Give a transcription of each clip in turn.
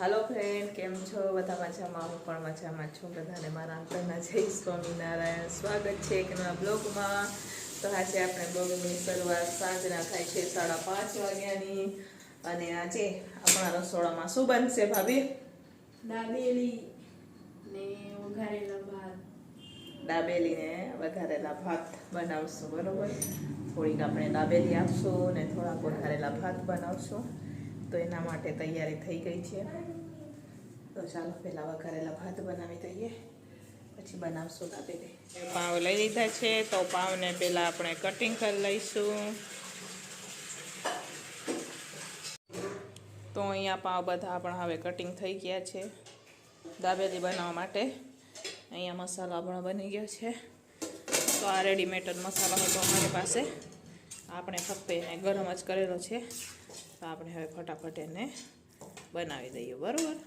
હાલો friend કેમ છો? બધા મજામાં? હું પણ મજામાં છું. બધાને મારા અંતરના જય સ્વામિનારાયણ. સ્વાગત છે એક નવા બ્લોગમાં. તો આજે આપણે બ્લોગની શરૂઆત સાંજના થાય છે સાડા પાંચ વાગ્યાની. અને આજે આપણા રસોડામાં શું બનશે ભાભી? દાબેલી ને વઘારેલા ભાત. દાબેલીને વઘારેલા ભાત બનાવશું બરાબર? થોડીક આપણે દાબેલી આપશું ને થોડાક વઘારેલા ભાત બનાવશું. તો એના માટે તૈયારી થઈ ગઈ છે. તો ચાલો, પહેલાં વઘારેલા ભાત બનાવી દઈએ. પછી બનાવશું દાબેલી પાવ લઈ લીધા છે, તો પાવને પહેલાં આપણે કટિંગ કરી લઈશું. તો અહીંયા પાવ બધા આપણા હવે કટિંગ થઈ ગયા છે, દાબેલી બનાવવા માટે. અહીંયા મસાલા પણ બની ગયો છે. તો આ રેડીમેડ મસાલો હતો અમારી પાસે. આપણે ફક્ત એને ગરમ જ કરેલો છે. તો આપણે હવે ફટાફટ એને બનાવી દઈએ બરાબર?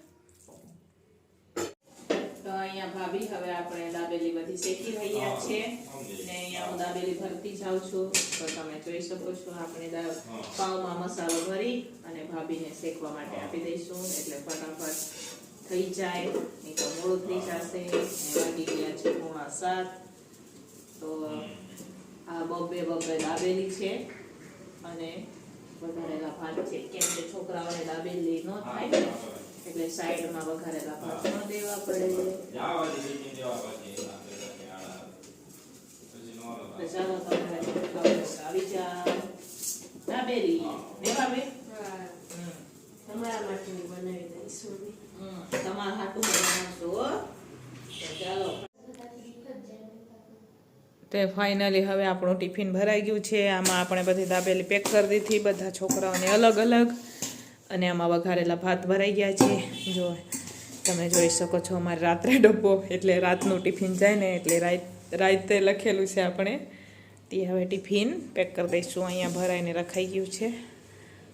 તો અહીંયા ભાભી હવે આપણે દાબેલી બધી શેકી રહ્યા છે. ને અહીંયા હું દાબેલી ભરતી જાઉં છું. તો તમે જોઈ શકો છો આપણે પાઉમાં મસાલો ભરી અને ભાભીને શેકવા માટે આપી દઈશું. એટલે ફટાફટ થઈ જાય. નહીં તો મોડું થઈ જશે વાગી ગયા છે પોણા સાત. તો બબ્બે બબ્બે દાબેલી છે અને વઘારેલા ભાત છે. કેમ કે છોકરાઓને દાબેલી ન થાય એટલે સાઈડમાં વઘારેલા ભાત ન દેવા પડે. ચાલો તમારે આવી દાબેલી તમારા માટે બનાવી દઈશું. તમારા હાટું બનાવશો હો. તો ચાલો તે ફાઇનલી હવે આપણું ટિફિન ભરાઈ ગયું છે. આમાં આપણે બધી દાબેલી પેક કરી દીધી. બધા છોકરાઓને અલગ અલગ. અને આમાં વઘારેલા ભાત ભરાઈ ગયા છે. જો તમે જોઈ શકો છો અમારે રાત્રે ડબ્બો એટલે રાતનું ટિફિન જાય ને એટલે રાત, રાતે લખેલું છે આપણે. તે હવે ટિફિન પેક કરી દઈશું. અહીંયા ભરાઈને રખાઈ ગયું છે.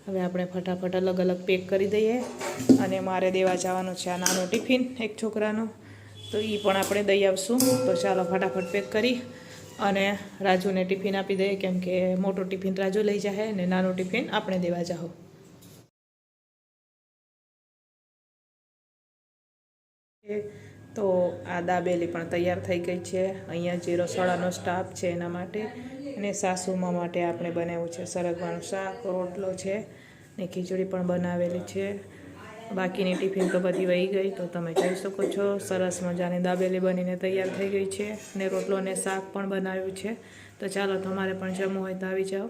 હવે આપણે ફટાફટ અલગ અલગ પેક કરી દઈએ. અને મારે દેવા જવાનું છે આ નાનું ટિફિન એક છોકરાનું. તો એ પણ આપણે દઈ આવશું. તો ચાલો ફટાફટ પેક કરી. અને રાજુને ટિફિન આપી દઈએ, કેમ કે મોટું ટિફિન રાજુ લઈ જાય અને નાનું ટિફિન આપણે દેવા જાઓ તો આ દાબેલી પણ તૈયાર થઈ ગઈ છે. અહીંયા જે રસોડાનો સ્ટાફ છે એના માટે અને સાસુમા માટે આપણે બનાવ્યું છે સરગવાનું શાક, રોટલો છે ને ખીચડી પણ બનાવેલી છે. બાકીની ટિફિન તો બધી વહી ગઈ, તો તમે જોઈ શકો છો. સરસ મજાની દાબેલી બનીને તૈયાર થઈ ગઈ છે ને રોટલો અને શાક પણ બનાવ્યું છે. તો ચાલો, તમારે પણ જમવું હોય તો આવી જાઓ.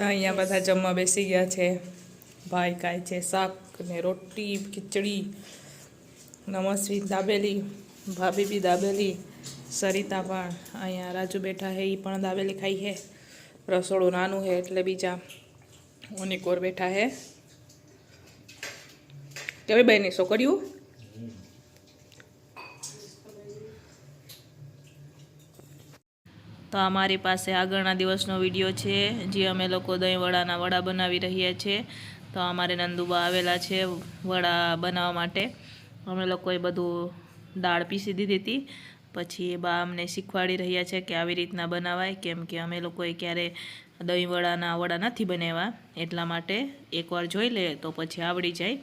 અહીંયા બધા જમવા બેસી ગયા છે. ભાઈ કાંઈ છે, શાક ને રોટી, ખીચડી, નમસ્વી દાબેલી ભાભી બી દાબેલી, સરિતા પણ અહીંયા રાજુ બેઠા હે એ પણ દાબેલી ખાઈ હે. રસોડું નાનું હે એટલે બીજા ઓનિકોર બેઠા હે. કેવી બેની છોકરીઓ તો અમારી પાસે આગળના દિવસનો વીડિયો છે, જે અમે લોકો દહીં વડાના વડા બનાવી રહ્યા છીએ તો અમારે નંદુબા આવેલા છે વડા બનાવવા માટે. અમે લોકોએ બધું દાળ પીસી દીધી હતી. પછી બા અમને શીખવાડી રહ્યા છે કે આવી રીતના બનાવાય, કેમ કે અમે લોકોએ ક્યારે દહીં વડાના વડા નથી બનાવ્યા. એટલા માટે એકવાર જોઈ લે તો પછી આવડી જાય.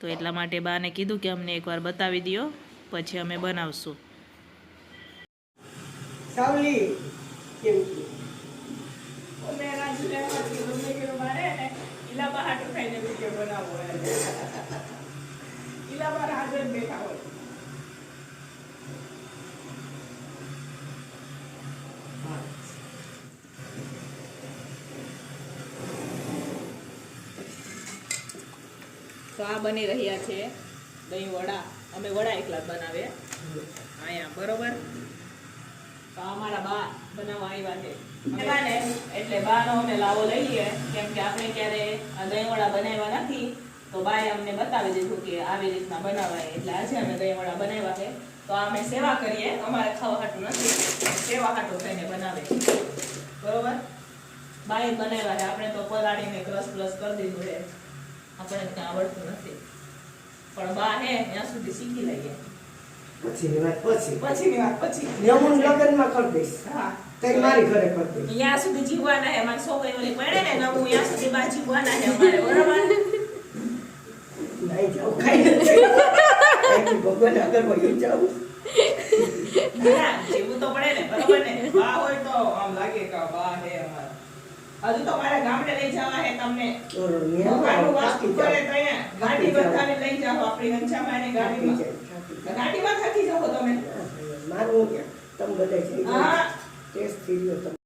તો એટલા માટે બાને કીધું કે અમને એકવાર બતાવી દો પછી અમે બનાવશું. સાવલી કેવું છે? ઓલે રાજુને એમાંથી ગમે તેલો મારે ને, ઈલાબા હાટુ થઈને વીડિયો બનાવવો હોય. ઈલાબા હાજર બેઠા હોય. તો આ બની રહ્યા છે દહીં વડા. અમે વડા એકલા બનાવે અહીંયા બરોબર? તો અમારા બા બનાવવા આવ્યા છે. અમે બા ને એટલે બાનો અમે લાવો લઈએ. કેમ કે આપણે ક્યારે આ દહીં વડા બનાવ્યા નથી તો બાએ અમને બતાવી દીધું કે આવી રીતના બનાવાય. એટલે આજે અમે દહીં વડા બનાવ્યા છે. તો અમે સેવા કરીએ. અમારે ખાવા હાટું નથી. સેવા હાટું થઈને બનાવે બરોબર? બાએ બનાવ્યા છે. આપણે તો પલાળીને ક્રસ પ્લસ કરી દીધું છે. આપણે ત્યાં આવડતું નથી. પણ બા હે ત્યાં સુધી શીખી લઈએ. પછીની વાત પછી. પછીની વાત પછી. યમુન લગ્નમાં કરી દઈશ. હા. તઈ મારી ઘરે કરી દઈશ. ત્યાં સુધી જીવવાના હે મારી છોકરી ઓલી પડે ને નવું ત્યાં સુધી બા જીવવાના હે અમારે બરોબર? નહીં જાઉં કાંઈ ભગવાન આગળ વહી જાઉં. જીવવું તો પડે ને બરોબર ને? બા હોય તો આમ લાગે કે બા હે અમારા. હજુ તો મારા ગામડે લઈ જવા હે તમને. ભગવાનનું વાસ્તુ કરે તો ગાડી બધાને લઈ જાઓ આપણી ઘનશ્યામાને થાકી ગાડીમાં. ગાડીમાં થાકી જાઓ તમે. મારું તમે બધા હા. ટેસ્ટ થઈ ગયો